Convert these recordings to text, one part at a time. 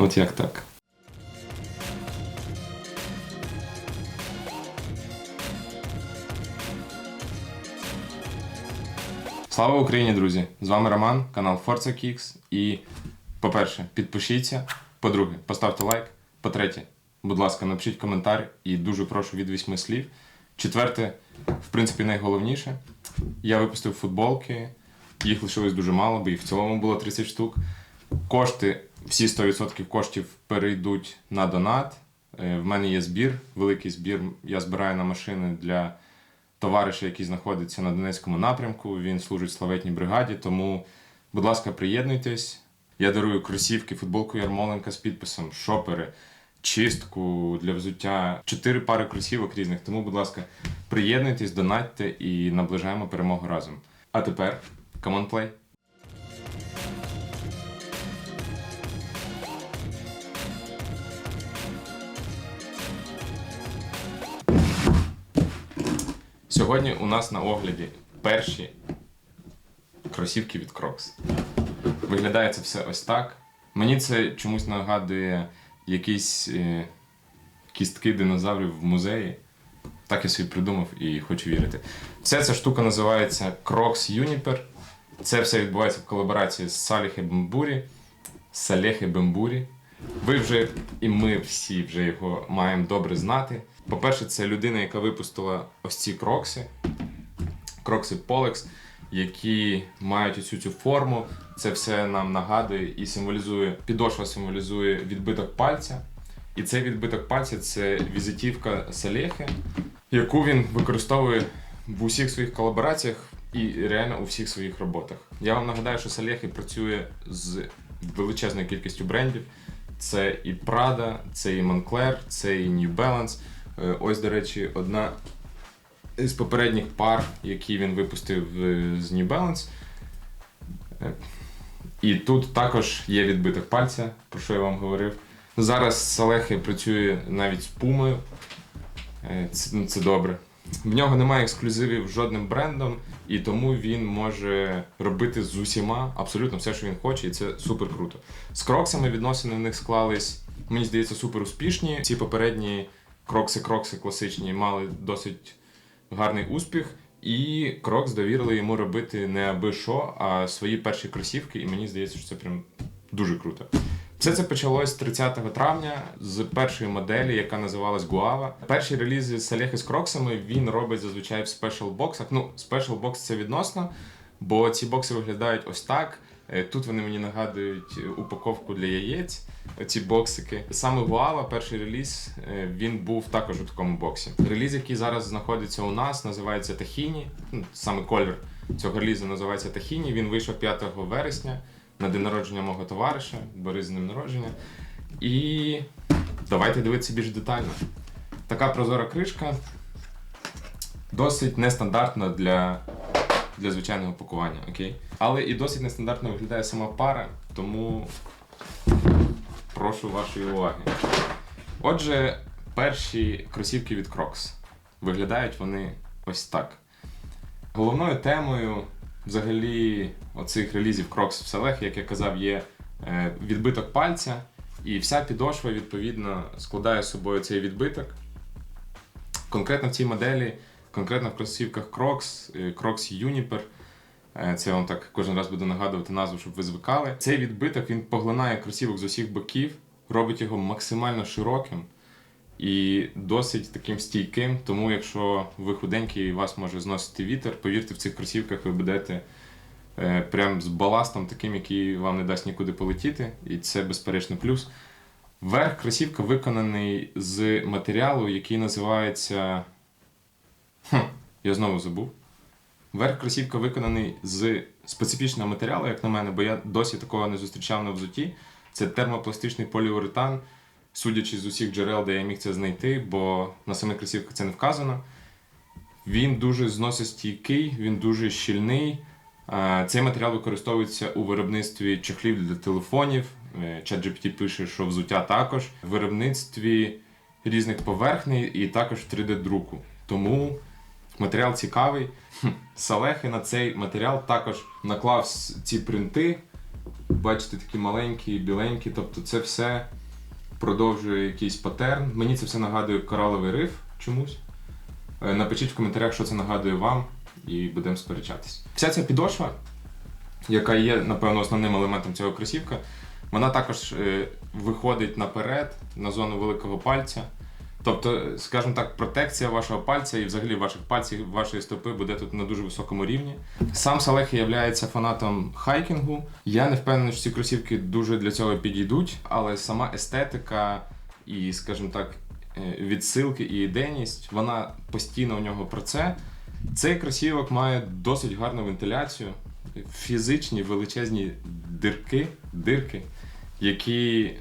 Ну, От як так. Слава Україні, друзі! З вами Роман, канал Forza Kicks. І, по-перше, підпишіться. По-друге, поставте лайк. По-третє, будь ласка, напишіть коментар і дуже прошу від вісьми слів. Четверте, в принципі, найголовніше. Я випустив футболки, їх лишилось дуже мало, бо їх в цілому було 30 штук. Кошти, всі 100% коштів перейдуть на донат. Е, В мене є збір, великий збір. Я збираю на машини для товариша, який знаходиться на Донецькому напрямку. Він служить славетній бригаді. Тому, будь ласка, приєднуйтесь. Я дарую кросівки, футболку Ярмоленка з підписом, шопери, чистку для взуття, чотири пари кросівок різних. Тому, будь ласка, приєднуйтесь, донатьте і наближаємо перемогу разом. А тепер, come Сьогодні у нас на огляді перші кросівки від Crocs. Виглядає це все ось так. Мені це чомусь нагадує якісь е, кістки динозаврів в музеї. Так я собі придумав і хочу вірити. Вся ця штука називається Crocs Uniper. Це все відбувається в колаборації з Саліхи Бембурі. Салехи Бембурі. Ви вже і ми всі вже його маємо добре знати. По-перше, це людина, яка випустила ось ці крокси. Крокси Polex, які мають оцю цю форму. Це все нам нагадує і символізує, підошва символізує відбиток пальця. І цей відбиток пальця це візитівка Салехи, яку він використовує в усіх своїх колабораціях і реально у всіх своїх роботах. Я вам нагадаю, що Салехи працює з величезною кількістю брендів. Це і Prada, це і Moncler, це і New Balance. Е, Ось, до речі, одна з попередніх пар, які він випустив е, з New Balance. Е, І тут також є відбиток пальця, про що я вам говорив. Зараз Салехи працює навіть з пумою. Це, ну, це добре. В нього немає ексклюзивів жодним брендом, і тому він може робити з усіма абсолютно все, що він хоче, і це супер круто. З кроксами відносини в них склались, мені здається, супер успішні. Ці попередні крокси-крокси класичні мали досить гарний успіх, і Крокс довірили йому робити не аби що, а свої перші кросівки, і мені здається, що це прям дуже круто. Все це почалось 30 травня з першої моделі, яка називалась Guava. Перші релізи Салехи з кроксами він робить зазвичай в спешл боксах. Ну, спешл бокс це відносно, бо ці бокси виглядають ось так. Е, Тут вони мені нагадують е, упаковку для яєць, ці боксики. Саме Guava, перший реліз, е, він був також у такому боксі. Реліз, який зараз знаходиться у нас, називається Тахіні. Ну, Саме колір цього релізу називається Тахіні. Він вийшов 5 вересня на день народження мого товариша, Борис з днем народження. І давайте дивитися більш детально. Така прозора кришка досить нестандартна для, для звичайного пакування, окей? Але і досить нестандартно виглядає сама пара, тому прошу вашої уваги. Отже, перші кросівки від Crocs. Виглядають вони ось так. Головною темою взагалі оцих релізів Crocs в селех, як я казав, є е, відбиток пальця, і вся підошва відповідно складає з собою цей відбиток. Конкретно в цій моделі, конкретно в кросівках Crocs, е, Crocs Uniper, е, це я вам так кожен раз буду нагадувати назву, щоб ви звикали. Цей відбиток він поглинає кросівок з усіх боків, робить його максимально широким і досить таким стійким. Тому, якщо ви худенький і вас може зносити вітер, повірте, в цих кросівках ви будете е, прям з баластом, таким, який вам не дасть нікуди полетіти, і це безперечно плюс. Верх кросівка виконаний з матеріалу, який називається. Хм, я знову забув. Верх кросівка виконаний з специфічного матеріалу, як на мене, бо я досі такого не зустрічав на взуті. Це термопластичний поліуретан, судячи з усіх джерел, де я міг це знайти, бо на самих кросівках це не вказано. Він дуже зносостійкий, він дуже щільний. Е, Цей матеріал використовується у виробництві чехлів для телефонів. Е, ChatGPT пише, що взуття також, в виробництві різних поверхней і також в 3D-друку. Тому матеріал цікавий. Салехи на цей матеріал також наклав ці принти Бачите, такі маленькі, біленькі, тобто це все продовжує якийсь патерн. Мені це все нагадує кораловий риф чомусь. Е, Напишіть в коментарях, що це нагадує вам, і будемо сперечатись. Вся ця підошва, яка є, напевно, основним елементом цього кросівка, вона також е, виходить наперед на зону великого пальця. Тобто, скажімо так, протекція вашого пальця і взагалі ваших пальців, вашої стопи буде тут на дуже високому рівні. Сам Салехи є фанатом хайкінгу. Я не впевнений, що ці кросівки дуже для цього підійдуть, але сама естетика і, скажімо так, е, відсилки і ідейність, вона постійно у нього про це. Цей кросівок має досить гарну вентиляцію, фізичні величезні дирки, дирки, які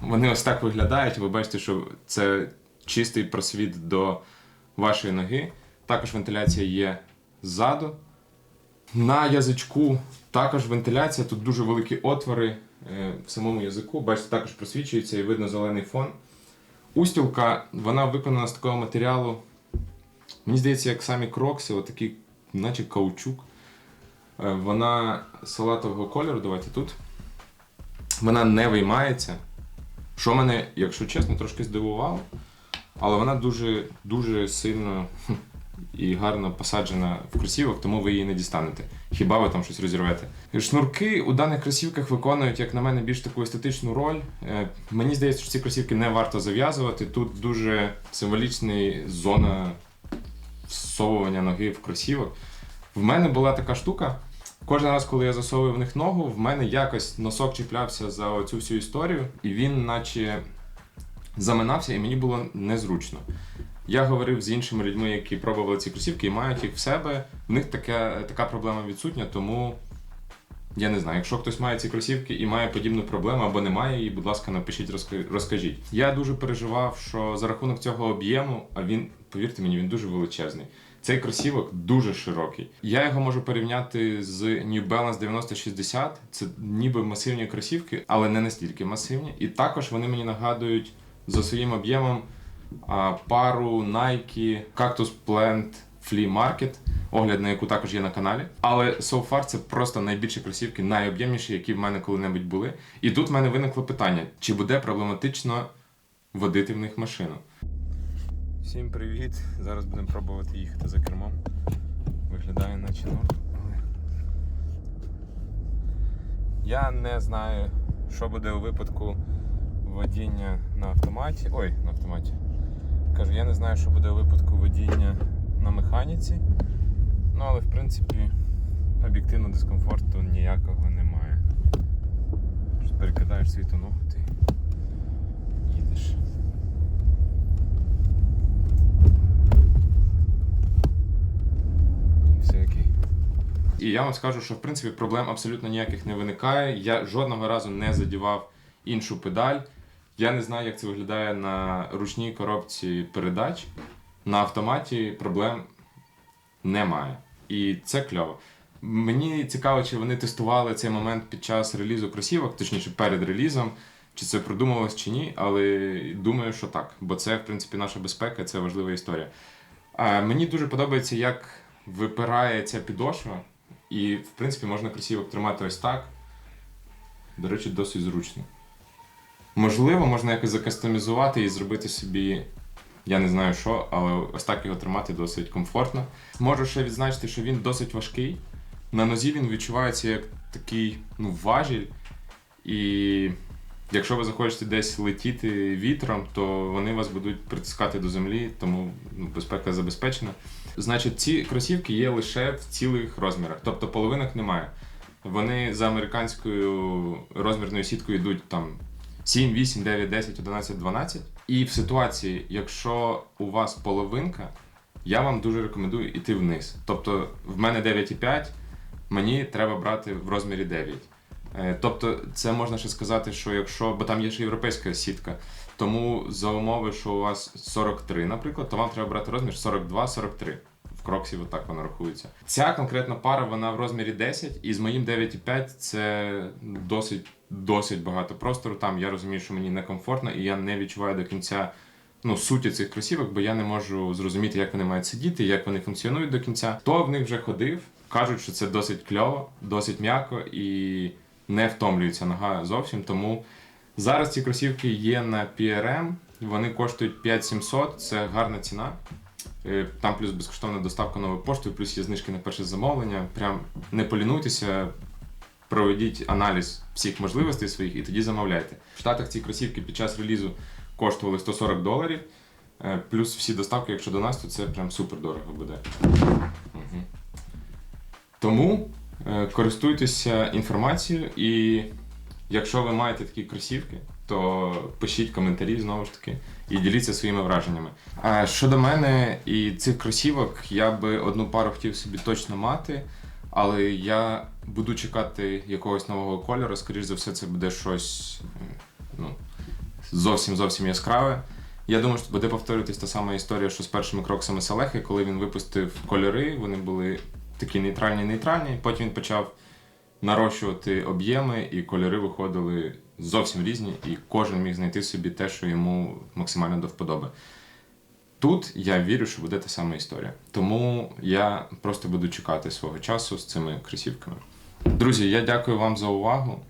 вони ось так виглядають. Ви бачите, що це чистий просвіт до вашої ноги. Також вентиляція є ззаду. На язичку також вентиляція, тут дуже великі отвори е, в самому язику. Бачите, також просвічується і видно зелений фон. Устілка, вона виконана з такого матеріалу. Мені здається, як самі крокси, отакий, наче каучук. Е, Вона салатового кольору, давайте тут. Вона не виймається. Що мене, якщо чесно, трошки здивувало. Але вона дуже, дуже сильно і гарно посаджена в кросівок, тому ви її не дістанете. Хіба ви там щось розірвете? Шнурки у даних кросівках виконують, як на мене, більш таку естетичну роль. Е, Мені здається, що ці кросівки не варто зав'язувати. Тут дуже символічна зона всовування ноги в кросівок. В мене була така штука. Кожен раз, коли я засовую в них ногу, в мене якось носок чіплявся за цю всю історію, і він, наче, заминався, і мені було незручно. Я говорив з іншими людьми, які пробували ці кросівки і мають їх в себе. В них така, така проблема відсутня, тому я не знаю. Якщо хтось має ці кросівки і має подібну проблему або не має її, будь ласка, напишіть, розкажіть. Я дуже переживав, що за рахунок цього об'єму, а він, повірте мені, він дуже величезний. Цей кросівок дуже широкий. Я його можу порівняти з New Balance 9060. Це ніби масивні кросівки, але не настільки масивні. І також вони мені нагадують за своїм об'ємом пару Nike Cactus Plant Flea Market, огляд на яку також є на каналі. Але so far це просто найбільші кросівки, найоб'ємніші, які в мене коли-небудь були. І тут в мене виникло питання: чи буде проблематично водити в них машину? Всім привіт! Зараз будемо пробувати їхати за кермом. Виглядає наче норм. Я не знаю, що буде у випадку водіння на автоматі. Ой, на автоматі. Кажу, я не знаю, що буде у випадку водіння на механіці. Ну, але в принципі об'єктивно дискомфорту ніякого немає. Перекидаєш світу ногу, ти їдеш. Все окей. І я вам скажу, що в принципі проблем абсолютно ніяких не виникає. Я жодного разу не задівав іншу педаль. Я не знаю, як це виглядає на ручній коробці передач. На автоматі проблем немає. І це кльово. Мені цікаво, чи вони тестували цей момент під час релізу кросівок, точніше перед релізом, чи це продумувалось чи ні, але думаю, що так. Бо це, в принципі, наша безпека, це важлива історія. А мені дуже подобається, як випирає ця підошва, і, в принципі, можна кросівок тримати ось так. До речі, досить зручно. Можливо, можна якось закастомізувати і зробити собі, я не знаю що, але ось так його тримати досить комфортно. Можу ще відзначити, що він досить важкий. На нозі він відчувається як такий ну, важіль. І якщо ви захочете десь летіти вітром, то вони вас будуть притискати до землі, тому ну, безпека забезпечена. Значить, ці кросівки є лише в цілих розмірах, тобто половинок немає. Вони за американською розмірною сіткою йдуть там 7, 8, 9, 10, 11, 12. І в ситуації, якщо у вас половинка, я вам дуже рекомендую йти вниз. Тобто в мене 9,5, мені треба брати в розмірі 9. Е, Тобто, це можна ще сказати, що якщо, бо там є ще європейська сітка, тому за умови, що у вас 43, наприклад, то вам треба брати розмір 42-43. В кроксі отак воно рахується. Ця конкретна пара вона в розмірі 10, і з моїм 9,5 це досить, досить багато простору. Там я розумію, що мені некомфортно, і я не відчуваю до кінця ну, суті цих кросівок, бо я не можу зрозуміти, як вони мають сидіти, як вони функціонують до кінця. Хто в них вже ходив, кажуть, що це досить кльово, досить м'яко і не втомлюється нога зовсім. Тому зараз ці кросівки є на PRM, вони коштують 5700, це гарна ціна. Е, Там плюс безкоштовна доставка новою поштою, плюс є знижки на перше замовлення. Прям не полінуйтеся, проведіть аналіз всіх можливостей своїх і тоді замовляйте. В Штатах ці кросівки під час релізу коштували 140 доларів. Е, Плюс всі доставки, якщо до нас, то це прям супер дорого буде. Мгм. Тому е, користуйтеся інформацією, і якщо ви маєте такі кросівки, то пишіть коментарі знову ж таки і діліться своїми враженнями. А щодо мене і цих кросівок, я би одну пару хотів собі точно мати, але я буду чекати якогось нового кольору. Скоріш за все, це буде щось ну, зовсім зовсім яскраве. Я думаю, що буде повторюватись та сама історія, що з першими кроксами Салехи, коли він випустив кольори, вони були такі нейтральні-нейтральні. Потім він почав нарощувати об'єми, і кольори виходили зовсім різні, і кожен міг знайти собі те, що йому максимально до вподоби. Тут я вірю, що буде та сама історія. Тому я просто буду чекати свого часу з цими кросівками. Друзі, я дякую вам за увагу.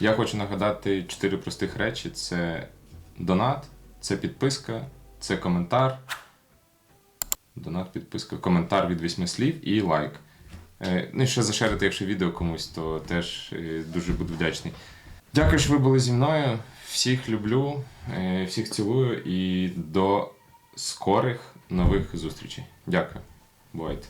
Я хочу нагадати чотири простих речі: це донат, це підписка, це коментар. Донат, підписка, коментар від восьми слів і лайк. Е, Ну і ще зашерити, якщо відео комусь, то теж е, дуже буду вдячний. Дякую, що ви були зі мною. Всіх люблю, е, всіх цілую і до скорих нових зустрічей. Дякую. Бувайте.